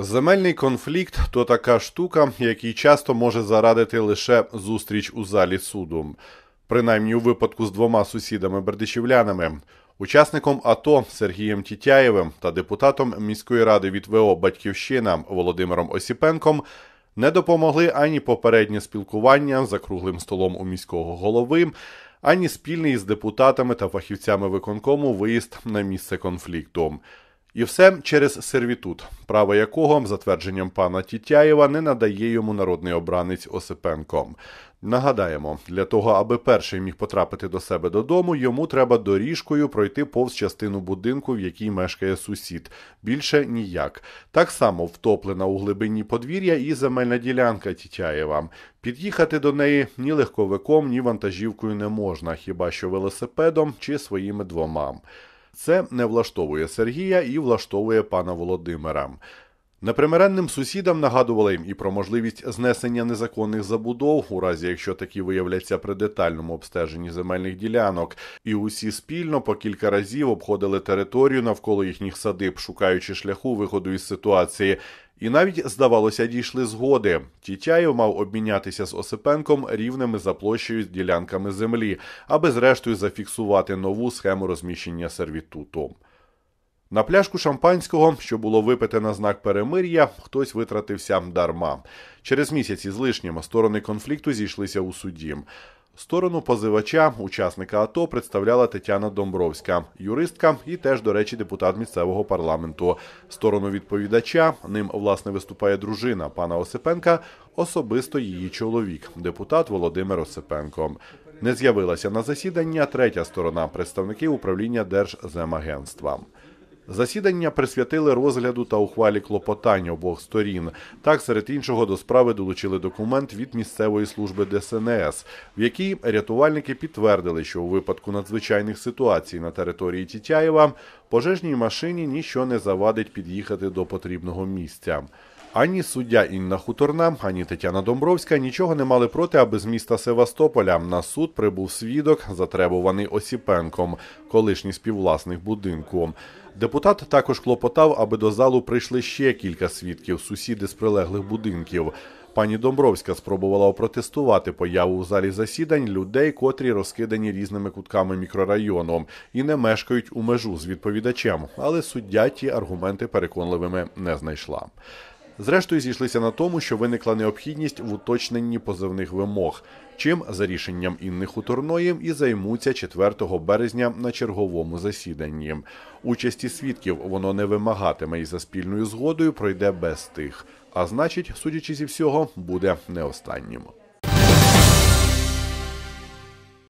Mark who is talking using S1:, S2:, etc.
S1: Земельний конфлікт то така штука, який часто може зарадити лише зустріч у залі суду, принаймні у випадку з двома сусідами бердичівлянами. Учасником АТО Сергієм Тітяєвим та депутатом міської ради від ВО Батьківщина Володимиром Осіпенком не допомогли ані попереднє спілкування за круглим столом у міського голови, ані спільний з депутатами та фахівцями виконкому виїзд на місце конфлікту. І все через сервітут, право якого, затвердженням пана Тітяєва, не надає йому народний обранець Осипенко. Нагадаємо, для того, аби перший міг потрапити до себе додому, йому треба доріжкою пройти повз частину будинку, в якій мешкає сусід. Більше ніяк. Так само втоплена у глибині подвір'я і земельна ділянка Тітяєва. Під'їхати до неї ні легковиком, ні вантажівкою не можна, хіба що велосипедом чи своїми двома. Це не влаштовує Сергія і влаштовує пана Володимира. Непримиренним сусідам нагадували їм і про можливість знесення незаконних забудов, у разі якщо такі виявляться при детальному обстеженні земельних ділянок, і усі спільно по кілька разів обходили територію навколо їхніх садиб, шукаючи шляху виходу із ситуації. І навіть, здавалося, дійшли згоди. Тітяєв мав обмінятися з Осипенком рівними за площею з ділянками землі, аби зрештою зафіксувати нову схему розміщення сервітуту. На пляшку шампанського, що було випите на знак перемир'я, хтось витратився дарма. Через місяці з лишнім сторони конфлікту зійшлися у суді. Сторону позивача, учасника АТО, представляла Тетяна Домбровська, юристка і теж, до речі, депутат місцевого парламенту. Сторону відповідача ним власне виступає дружина пана Осипенка, особисто її чоловік, депутат Володимир Осипенко. Не з'явилася на засідання третя сторона представники управління Держземагентства. Засідання присвятили розгляду та ухвалі клопотань обох сторін. Так, серед іншого, до справи долучили документ від місцевої служби ДСНС, в якій рятувальники підтвердили, що у випадку надзвичайних ситуацій на території Тітяєва пожежній машині нічого не завадить під'їхати до потрібного місця. Ані суддя Інна Хуторна, ані Тетяна Домбровська нічого не мали проти, аби з міста Севастополя на суд прибув свідок, затребуваний Осіпенком, колишній співвласник будинку. Депутат також клопотав, аби до залу прийшли ще кілька свідків, сусіди з прилеглих будинків. Пані Домбровська спробувала опротестувати появу в залі засідань людей, котрі розкидані різними кутками мікрорайону і не мешкають у межу з відповідачем, але суддя ті аргументи переконливими не знайшла. Зрештою, зійшлися на тому, що виникла необхідність в уточненні позивних вимог, чим за рішенням Інни Хуторної і займуться 4 березня на черговому засіданні. Участі свідків воно не вимагатиме і за спільною згодою пройде без тих. А значить, судячи зі всього, буде не останнім.